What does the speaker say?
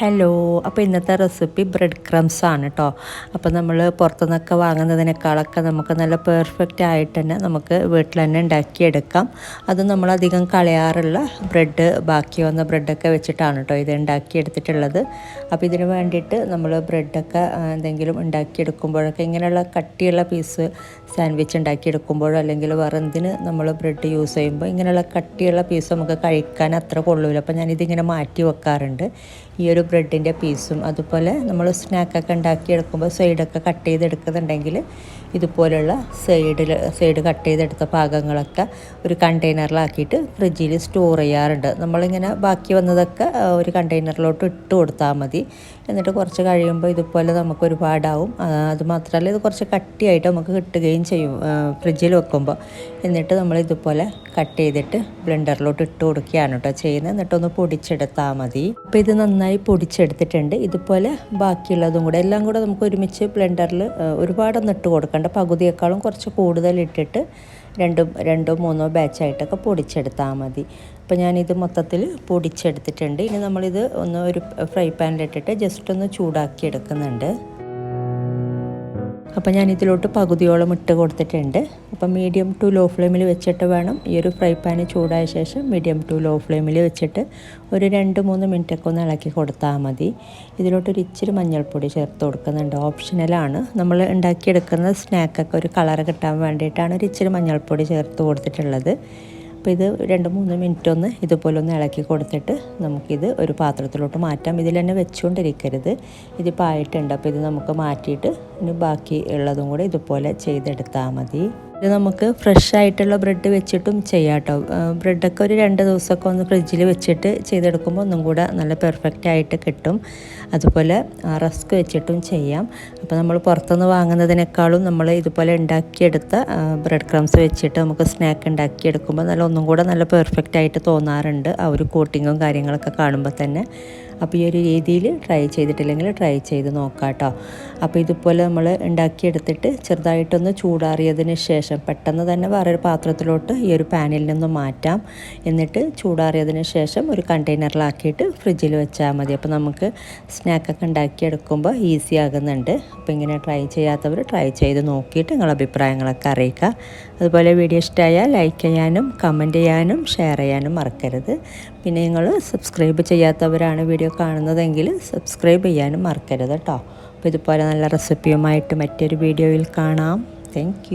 Hello അപ്പോൾ ഇന്നത്തെ recipe bread crumbs ആണ് കേട്ടോ അപ്പോൾ നമ്മൾ പുറത്തുനിന്നൊക്കെ വാങ്ങുന്നതിനേക്കാളൊക്കെ നമുക്ക് നല്ല പെർഫെക്റ്റ് ആയിട്ട് തന്നെ നമുക്ക് വീട്ടിൽ തന്നെ ഉണ്ടാക്കിയെടുക്കാം. അത് നമ്മൾ അധികം കളയാറുള്ള ബ്രെഡ് ബാക്കി വന്ന ബ്രെഡൊക്കെ വെച്ചിട്ടാണ് കേട്ടോ ഇത് ഉണ്ടാക്കിയെടുത്തിട്ടുള്ളത്. അപ്പോൾ ഇതിന് വേണ്ടിയിട്ട് നമ്മൾ ബ്രെഡൊക്കെ എന്തെങ്കിലും ഉണ്ടാക്കിയെടുക്കുമ്പോഴൊക്കെ ഇങ്ങനെയുള്ള കട്ടിയുള്ള പീസ് സാൻഡ്വിച്ച് ഉണ്ടാക്കിയെടുക്കുമ്പോഴോ അല്ലെങ്കിൽ വേറെ എന്തിന് നമ്മൾ ബ്രെഡ് യൂസ് ചെയ്യുമ്പോൾ ഇങ്ങനെയുള്ള കട്ടിയുള്ള പീസ് നമുക്ക് കഴിക്കാൻ അത്ര കൊള്ളൂല. അപ്പോൾ ഞാനിതിങ്ങനെ മാറ്റി വെക്കാറുണ്ട്. ഈ ഒരു ബ്രെഡിന്റെ പീസും അതുപോലെ നമ്മൾ സ്നാക്കൊക്കെ ഉണ്ടാക്കിയെടുക്കുമ്പോൾ സൈഡൊക്കെ കട്ട് ചെയ്തെടുക്കുന്നുണ്ടെങ്കിൽ ഇതുപോലുള്ള സൈഡിൽ സൈഡ് കട്ട് ചെയ്തെടുത്ത ഭാഗങ്ങളൊക്കെ ഒരു കണ്ടെയ്നറിലാക്കിയിട്ട് ഫ്രിഡ്ജിൽ സ്റ്റോർ ചെയ്യാറുണ്ട്. നമ്മളിങ്ങനെ ബാക്കി വന്നതൊക്കെ ഒരു കണ്ടെയ്നറിലോട്ട് ഇട്ട് കൊടുത്താൽ മതി. എന്നിട്ട് കുറച്ച് കഴിയുമ്പോൾ ഇതുപോലെ നമുക്ക് ഒരുപാടാവും. അതുമാത്രമല്ല ഇത് കുറച്ച് കട്ടിയായിട്ട് നമുക്ക് കിട്ടുകയും ചെയ്യും ഫ്രിഡ്ജിൽ വെക്കുമ്പോൾ. എന്നിട്ട് നമ്മൾ ഇതുപോലെ കട്ട് ചെയ്തിട്ട് ബ്ലെൻഡറിലോട്ട് ഇട്ട് കൊടുക്കുകയാണ് കേട്ടോ ചെയ്യുന്നത്. എന്നിട്ടൊന്ന് പൊടിച്ചെടുത്താൽ മതി. അപ്പോൾ ഇത് നന്നായി പൊടിച്ചെടുത്തിട്ടുണ്ട്. ഇതുപോലെ ബാക്കിയുള്ളതും കൂടെ എല്ലാം കൂടെ നമുക്ക് ഒരുമിച്ച് ബ്ലെൻഡറിൽ ഒരുപാടൊന്നും ഇട്ട് കൊടുക്കേണ്ട. പകുതിയേക്കാളും കുറച്ച് കൂടുതൽ ഇട്ടിട്ട് രണ്ടും രണ്ടോ മൂന്നോ ബാച്ചായിട്ടൊക്കെ പൊടിച്ചെടുത്താൽ മതി. അപ്പോൾ ഞാനിത് മൊത്തത്തിൽ പൊടിച്ചെടുത്തിട്ടുണ്ട്. ഇനി നമ്മളിത് ഒന്ന് ഒരു ഫ്രൈ പാനിലിട്ടിട്ട് ജസ്റ്റ് ഒന്ന് ചൂടാക്കി എടുക്കുന്നുണ്ട് അപ്പോൾ ഞാൻ ഇതിലോട്ട് പകുതിയോളം ഇട്ട് കൊടുത്തിട്ടുണ്ട്. അപ്പം മീഡിയം ടു ലോ ഫ്ലെയിമിൽ വെച്ചിട്ട് വേണം ഈ ഒരു ഫ്രൈ പാൻ ചൂടായ ശേഷം മീഡിയം ടു ലോ ഫ്ലെയിമിൽ വെച്ചിട്ട് ഒരു രണ്ട് മൂന്ന് മിനിറ്റൊക്കെ ഒന്ന് ഇളക്കി കൊടുത്താൽ മതി. ഇതിലോട്ട് ഒരു ഇച്ചിരി മഞ്ഞൾപ്പൊടി ചേർത്ത് കൊടുക്കുന്നുണ്ട്. ഓപ്ഷനലാണ് നമ്മൾ ഉണ്ടാക്കിയെടുക്കുന്ന സ്നാക്കൊക്കെ ഒരു കളർ കിട്ടാൻ വേണ്ടിയിട്ടാണ് ഒരു ഇച്ചിരി മഞ്ഞൾപ്പൊടി ചേർത്ത് കൊടുത്തിട്ടുള്ളത്. അപ്പോൾ ഇത് രണ്ട് മൂന്ന് മിനിറ്റ് ഒന്ന് ഇതുപോലെ ഒന്ന് ഇളക്കി കൊടുത്തിട്ട് നമുക്കിത് ഒരു പാത്രത്തിലോട്ട് മാറ്റാം. ഇതിൽ തന്നെ വെച്ചുകൊണ്ടിരിക്കരുത്. ഇതിപ്പോൾ ആയിട്ടുണ്ട്. അപ്പോൾ ഇത് നമുക്ക് മാറ്റിയിട്ട് ഇനി ബാക്കി ഉള്ളതും കൂടെ ഇതുപോലെ ചെയ്തെടുത്താൽ മതി. ഇത് നമുക്ക് ഫ്രഷ് ആയിട്ടുള്ള ബ്രെഡ് വെച്ചിട്ടും ചെയ്യാം കേട്ടോ ബ്രെഡൊക്കെ ഒരു രണ്ട് ദിവസമൊക്കെ ഒന്ന് ഫ്രിഡ്ജിൽ വെച്ചിട്ട് ചെയ്തെടുക്കുമ്പോൾ ഒന്നും കൂടെ നല്ല പെർഫെക്റ്റ് ആയിട്ട് കിട്ടും. അതുപോലെ റസ്ക് വെച്ചിട്ടും ചെയ്യാം. അപ്പോൾ നമ്മൾ പുറത്തുനിന്ന് വാങ്ങുന്നതിനേക്കാളും നമ്മൾ ഇതുപോലെ ഉണ്ടാക്കിയെടുത്ത ബ്രെഡ് ക്രംസ് വെച്ചിട്ട് നമുക്ക് സ്നാക്ക് ഉണ്ടാക്കിയെടുക്കുമ്പോൾ നല്ല ഒന്നും കൂടെ നല്ല പെർഫെക്റ്റ് ആയിട്ട് തോന്നാറുണ്ട് ആ ഒരു കോട്ടിങ്ങും കാര്യങ്ങളൊക്കെ കാണുമ്പോൾ തന്നെ. അപ്പോൾ ഈ ഒരു രീതിയിൽ ട്രൈ ചെയ്തിട്ടില്ലെങ്കിൽ ട്രൈ ചെയ്ത് നോക്കാം കേട്ടോ. അപ്പോൾ ഇതുപോലെ നമ്മൾ ഉണ്ടാക്കിയെടുത്തിട്ട് ചെറുതായിട്ടൊന്ന് ചൂടാറിയതിന് ശേഷം പെട്ടെന്ന് തന്നെ വേറൊരു പാത്രത്തിലോട്ട് ഈ ഒരു പാനിൽ നിന്ന് മാറ്റാം. എന്നിട്ട് ചൂടാറിയതിന് ശേഷം ഒരു കണ്ടെയ്നറിലാക്കിയിട്ട് ഫ്രിഡ്ജിൽ വെച്ചാൽ മതി. അപ്പോൾ നമുക്ക് സ്നാക്കൊക്കെ ഉണ്ടാക്കിയെടുക്കുമ്പോൾ ഈസി ആകുന്നുണ്ട്. അപ്പോൾ ഇങ്ങനെ ട്രൈ ചെയ്യാത്തവർ ട്രൈ ചെയ്ത് നോക്കിയിട്ട് നിങ്ങളുടെ അഭിപ്രായങ്ങളൊക്കെ അറിയിക്കുക. അതുപോലെ വീഡിയോ ഇഷ്ടമായാൽ ലൈക്ക് ചെയ്യാനും കമന്റ് ചെയ്യാനും ഷെയർ ചെയ്യാനും മറക്കരുത്. പിന്നെ നിങ്ങൾ സബ്സ്ക്രൈബ് ചെയ്യാത്തവരാണ് വീഡിയോ കാണുന്നതെങ്കിൽ സബ്സ്ക്രൈബ് ചെയ്യാനും മറക്കരുത് കേട്ടോ. അപ്പോൾ ഇതുപോലെ നല്ല റെസിപ്പിയുമായിട്ട് മറ്റൊരു വീഡിയോയിൽ കാണാം. താങ്ക്